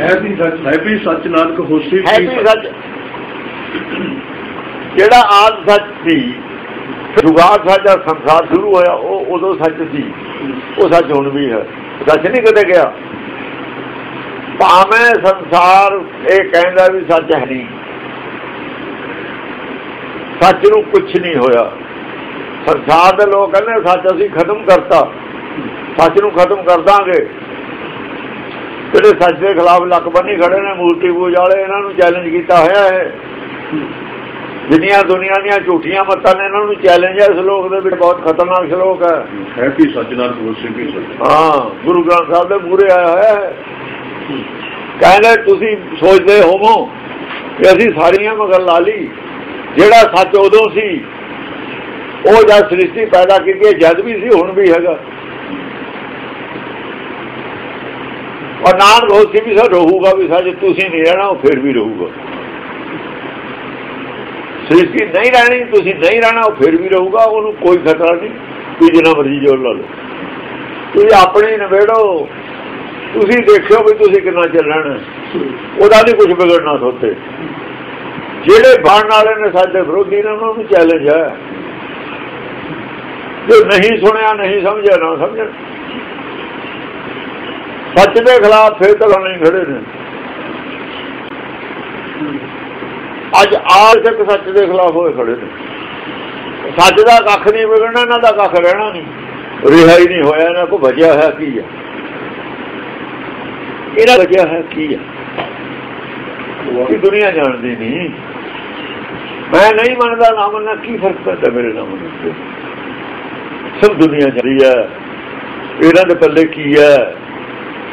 ਹੈ ਵੀ ਸੱਚ ਹੈ ਵੀ ਸੱਚ ਨਾਨਕ ਹੋਸੀ ਹੈ ਵੀ ਸੱਚ। ਜਿਹੜਾ ਆਦ ਸੱਚ ਸੀ ਜੁਗਾਦ ਸਾਡਾ ਸੰਸਾਰ ਸ਼ੁਰੂ ਹੋਇਆ ਉਹ ਉਦੋਂ ਸੱਚ ਸੀ। ਉਹ ਸੱਚ ਹੁਣ ਵੀ ਹੈ। ਸੱਚ ਨਹੀਂ ਕਦੇ ਗਿਆ। ਭਾਵੇਂ ਸੰਸਾਰ ਇਹ ਕਹਿੰਦਾ ਵੀ ਸੱਚ ਹੈ ਨਹੀਂ। ਸੱਚ ਨੂੰ ਕੁਝ ਨਹੀਂ ਹੋਇਆ। ਸੰਸਾਰ ਦੇ ਲੋਕ ਕਹਿੰਦੇ ਸੱਚ ਅਸੀਂ ਖਤਮ ਕਰਤਾ। ਸੱਚ ਨੂੰ ਖਤਮ ਕਰ ਦਾਂਗੇ। ਜਿਹੜੇ ਸੱਚ ਦੇ ਖਿਲਾਫ ਲੱਕ ਬੰਨੀ ਖੜੇ ਨੇ ਮੂਰਤੀ ਪੂਜ ਵਾਲੇ ਇਹਨਾਂ ਨੂੰ ਚੈਲੰਜ ਕੀਤਾ ਹੋਇਆ ਹੈ ਜਿੰਨੀਆਂ ਦੁਨੀਆ ਦੀਆਂ ਝੂਠੀਆਂ ਮੱਤਾਂ ਨੇ ਇਹਨਾਂ ਨੂੰ ਚੈਲੰਜ ਹੈ ਇਸ ਲੋਕ ਦੇ ਵਿੱਚ ਬਹੁਤ ਖਤਰਨਾਕ ਸ਼ਲੋਕ ਹੈ। ਹੈ ਵੀ ਸੱਚ ਨਾਨਕ ਹੋਸੀ ਵੀ ਸੱਚ। ਹਾਂ ਗੁਰੂ ਗ੍ਰੰਥ ਸਾਹਿਬ ਦੇ ਮੂਰੇ ਆਇਆ ਹੋਇਆ ਹੈ ਕਹਿੰਦੇ ਤੁਸੀਂ ਸੋਚਦੇ ਹੋਵੋ ਕਿ ਅਸੀਂ ਸਾਰੀਆਂ ਮਗਰ ਲਾ ਲਈ। ਜਿਹੜਾ ਸੱਚ ਉਦੋਂ ਸੀ ਉਹ ਜਦ ਸ੍ਰਿਸ਼ਟੀ ਪੈਦਾ ਕੀਤੀ ਜਦ ਵੀ ਸੀ ਹੁਣ ਵੀ ਹੈਗਾ। ਔਰ ਨਾਨਕ ਹੋਸੀ ਵੀ ਸਰ ਰਹੂਗਾ ਵੀ ਸਾਡੇ ਤੁਸੀਂ ਨਹੀਂ ਰਹਿਣਾ, ਉਹ ਫਿਰ ਵੀ ਰਹੂਗਾ। ਸ੍ਰਿਸ਼ਟੀ ਨਹੀਂ ਰਹਿਣੀ, ਤੁਸੀਂ ਨਹੀਂ ਰਹਿਣਾ, ਉਹ ਫਿਰ ਵੀ ਰਹੂਗਾ, ਉਹਨੂੰ ਕੋਈ ਖਤਰਾ ਨਹੀਂ ਤੁਸੀਂ ਜਿੰਨਾ ਮਰਜ਼ੀ ਜੋਰ ਲਾ ਲਓ। ਤੁਸੀਂ ਆਪਣੇ ਨਵੇੜੋ ਤੁਸੀਂ ਦੇਖਿਓ ਵੀ ਤੁਸੀਂ ਕਿੰਨਾ ਚੱਲਣਾ ਉਹਦਾ ਨਹੀਂ ਕੁਝ ਵਿਗੜਨਾ ਸੋਤੇ ਜਿਹੜੇ ਬਣਨ ਵਾਲੇ ਨੇ ਸਾਡੇ ਵਿਰੋਧੀ ਨੇ, ਉਹਨਾਂ ਨੂੰ ਚੈਲੰਜ ਹੈ। ਜੋ ਨਹੀਂ ਸੁਣਿਆ, ਨਹੀਂ ਸਮਝਿਆ, ਨਾ ਸਮਝਣ। ਸੱਚ ਦੇ ਖਿਲਾਫ ਫੇਰ ਤਾਂ ਨਹੀਂ ਖੜੇ ਨੇ। ਅੱਜ ਆਲ ਤੱਕ ਸੱਚ ਦੇ ਖਿਲਾਫ ਹੋਏ ਖੜੇ ਨੇ। ਸੱਚ ਦਾ ਕੱਖ ਨਹੀਂ ਵਿਗੜਨਾ, ਇਹਨਾਂ ਦਾ ਕੱਖ ਰਹਿਣਾ ਨਹੀਂ। ਰਿਹਾਈ ਨਹੀਂ ਹੋਇਆ, ਇਹਨਾਂ ਕੋ ਵਜਿਆ ਹੋਇਆ ਕੀ ਹੈ ਇਹਦਾ ਵਜਿਆ ਹੈ ਕੀ ਹੈ ਕਿ ਦੁਨੀਆ ਜਾਣਦੀ ਨਹੀਂ। ਮੈਂ ਨਹੀਂ ਮੰਨਦਾ ਨਾ ਮੰਨਣਾ ਕੀ ਫ਼ਰਕ ਪੈਂਦਾ ਮੇਰੇ ਨਾਲ ਮੰਨਣ ਸਭ ਦੁਨੀਆ ਜਾਰੀ ਹੈ ਇਹਨਾਂ ਦੇ ਪੱਲੇ ਕੀ ਹੈ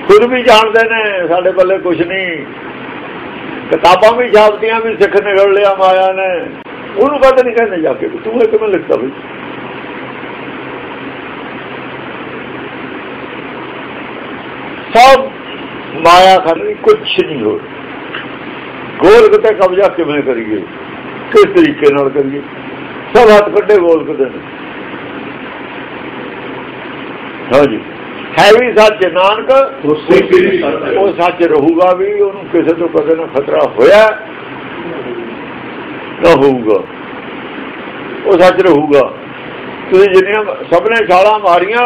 ਖੁਦ ਵੀ ਜਾਣਦੇ ਨੇ, ਸਾਡੇ ਪੱਲੇ ਕੁਝ ਨਹੀਂ। ਕਿਤਾਬਾਂ ਵੀ ਛਾਪਦੀਆਂ ਵੀ ਸਿੱਖ ਨਿਕਲ ਲਿਆ ਮਾਇਆ ਨੇ। ਉਹਨੂੰ ਕਦੇ ਨਹੀਂ ਕਹਿੰਦੇ ਜਾ ਕੇ ਵੀ ਤੂੰ ਇਹ ਕਿਵੇਂ ਲਿਖਤਾ ਬਈ? ਸਭ ਮਾਇਆ ਖਾਲੀ ਕੁਝ ਨਹੀਂ ਹੋ ਗੋਲਕ ਤੇ ਕਬਜ਼ਾ ਕਿਵੇਂ ਕਰੀਏ? ਕਿਸ ਤਰੀਕੇ ਨਾਲ ਕਰੀਏ? ਸਭ ਹੱਥ ਕੱਢੇ ਗੋਲਕ ਦੇ ਨੇ। ਹਾਂਜੀ। ਹੈ ਵੀ ਸੱਚ ਨਾਨਕ ਉਹ ਸੱਚ ਰਹੂਗਾ ਵੀ ਉਹਨੂੰ ਕਿਸੇ ਤੋਂ ਕਦੇ ਨਾ ਖਤਰਾ ਹੋਇਆ ਨਾ ਹੋਊਗਾ। ਉਹ ਸੱਚ ਰਹੂਗਾ। ਤੁਸੀਂ ਜਿੰਨੀਆਂ ਸਭ ਨੇ ਛਾਲਾਂ ਮਾਰੀਆਂ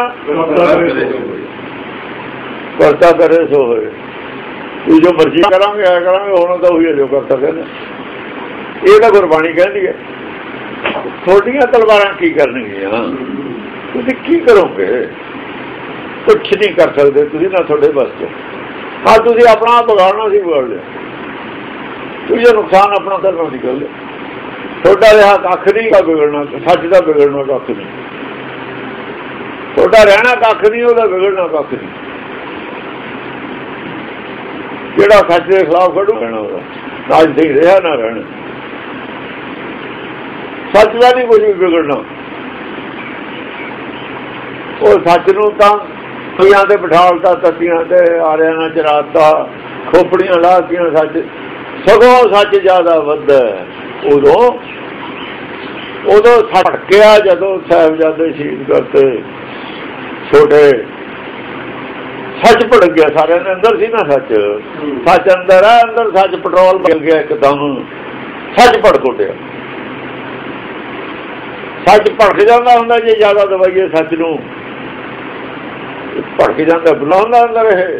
ਕਰਤਾ ਕਰੇ ਸੋ ਹੋਏ। ਤੂੰ ਜੋ ਮਰਜ਼ੀ ਕਰਾਂਗੇ ਆ ਕਰਾਂਗੇ ਹੁਣ ਤਾਂ ਉਹੀ ਹੈ ਜੋ ਕਰਤਾ ਕਹਿੰਦਾ। ਇਹ ਤਾਂ ਗੁਰਬਾਣੀ ਕਹਿੰਦੀ ਹੈ ਤੁਹਾਡੀਆਂ ਤਲਵਾਰਾਂ ਕੀ ਕਰਨਗੀਆਂ? ਤੁਸੀਂ ਕੀ ਕਰੋਗੇ? ਕੁਛ ਨਹੀਂ ਕਰ ਸਕਦੇ, ਤੁਸੀਂ ਨਾ ਤੁਹਾਡੇ ਬਸ ਚ। ਹਾਂ, ਤੁਸੀਂ ਆਪਣਾ ਆਪ ਵਿਗਾੜਨਾ ਸੀ, ਵਿਗਾੜ ਲਿਆ। ਤੁਸੀਂ ਨੁਕਸਾਨ ਆਪਣਾ ਕਰਨਾ ਸੀ, ਕਰ ਲਿਆ। ਤੁਹਾਡਾ ਰਿਹਾ ਕੱਖ ਨਹੀਂ ਕਾ ਵਿਗੜਨਾ, ਸੱਚ ਦਾ ਵਿਗੜਨਾ ਕੱਖ ਨਹੀਂ। ਤੁਹਾਡਾ ਰਹਿਣਾ ਕੱਖ ਨਹੀਂ, ਉਹਦਾ ਵਿਗੜਨਾ ਕੱਖ ਨਹੀਂ। ਜਿਹੜਾ ਸੱਚ ਦੇ ਖਿਲਾਫ ਖੜੂ, ਰਹਿਣਾ ਉਹਦਾ। ਨਾ ਨਹੀਂ ਰਿਹਾ ਨਾ ਰਹਿਣਾ। ਸੱਚ ਦਾ ਨਹੀਂ ਕੁਝ ਵਿਗੜਨਾ। ਉਹ ਸੱਚ ਨੂੰ ਤਾਂ ਦੁਨੀਆਂ ਤੇ ਬਿਠਾਲਤਾ ਤੱਤੀਆਂ ਤੇ ਆਰਿਆਂ ਨਾਲ ਚਰਾਤਾ ਖੋਪੜੀਆਂ ਲਾਤੀਆਂ ਸੱਚ ਸਗੋਂ ਸੱਚ ਜ਼ਿਆਦਾ ਵੱਧਾ। ਉਦੋਂ ਉਦੋਂ ਸੜਕਿਆ ਜਦੋਂ ਸਾਹਿਬਜ਼ਾਦੇ ਸ਼ਹੀਦ ਕਰਤੇ। ਛੋਟੇ ਸੱਚ ਭੜ ਗਿਆ ਸਾਰਿਆਂ ਦੇ ਅੰਦਰ ਸੀ ਨਾ ਸੱਚ? ਸੱਚ ਅੰਦਰ ਆ ਅੰਦਰ ਸੱਚ ਪੈਟਰੋਲ ਮਿਲ ਗਿਆ ਇੱਕਦਮ। ਸੱਚ ਭੜ ਕੋਟਿਆ ਸੱਚ ਭੜਕ ਜਾਂਦਾ ਹੁੰਦਾ ਜੇ ਜ਼ਿਆਦਾ ਦਵਾਈਏ ਸੱਚ ਨੂੰ। ਭੜਕ ਜਾਂਦਾ, ਬੁਲਾਉਂਦਾ ਅੰਦਰ ਇਹ।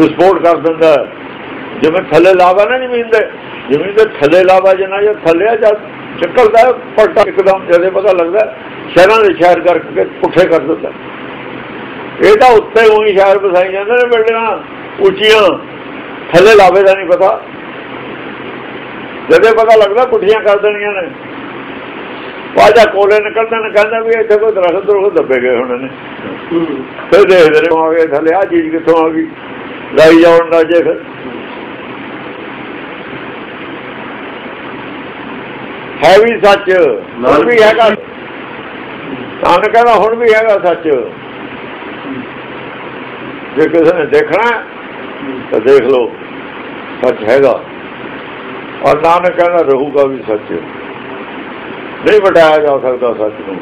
ਵਿਸਫੋਟ ਕਰ ਦਿੰਦਾ। ਜਿਵੇਂ ਥੱਲੇ ਲਾਵਾ ਨਾ ਜ਼ਮੀਨ ਦੇ ਜ਼ਮੀਨ ਦੇ ਥੱਲੇ ਲਾਵਾ ਜਨਾ ਜਾਂ ਥੱਲੇ ਆ, ਜਦ ਚੱਕਲਦਾ ਪਲਟਾ ਇੱਕਦਮ ਜਦੇ ਪਤਾ ਲੱਗਦਾ ਸ਼ਹਿਰਾਂ ਦੇ ਸ਼ਹਿਰ ਕਰਕੇ ਪੁੱਠੇ ਕਰ ਦਿੰਦਾ ਇਹ ਤਾਂ ਉੱਤੇ ਉਹੀ ਸ਼ਹਿਰ ਵਸਾਈ ਜਾਂਦੇ ਨੇ ਬਿਲਡਿੰਗਾਂ, ਉੱਚੀਆਂ। ਥੱਲੇ ਲਾਵੇ ਦਾ ਨਹੀਂ ਪਤਾ। ਜਦੇ ਪਤਾ ਲੱਗਦਾ ਪੁੱਠੀਆਂ ਕਰ ਦੇਣੀਆਂ ਨੇ। ਵਾਜਾ ਕੋਲੇ ਨਿਕਲਦਾ ਨੇ ਕਹਿੰਦਾ ਵੀ ਇੱਥੇ ਕੋਈ ਦਰਖਤ ਦਰਖਤ ਦੱਬੇ ਗਏ ਹੁਣ ਨੇ। ਫਿਰ ਦੇਖਦੇ ਨੇ ਆ ਗਏ ਥੱਲੇ ਆ ਚੀਜ਼ ਕਿੱਥੋਂ ਆ ਗਈ? ਲਾਈ ਜਾਣ ਦਾ ਜੇ ਫਿਰ। ਹੈ ਵੀ ਸੱਚ ਹੁਣ ਵੀ ਹੈਗਾ। ਨਾਨਕ ਕਹਿੰਦਾ ਹੁਣ ਵੀ ਹੈਗਾ ਸੱਚ। ਜੇ ਕਿਸੇ ਨੇ ਦੇਖਣਾ ਤਾਂ ਦੇਖ ਲਓ ਸੱਚ ਹੈਗਾ। ਔਰ ਨਾਨਕ ਕਹਿੰਦਾ ਰਹੂਗਾ ਵੀ ਸੱਚ। ਨਹੀਂ ਬਟਾਇਆ ਜਾ ਸਕਦਾ ਸੱਚ ਨੂੰ।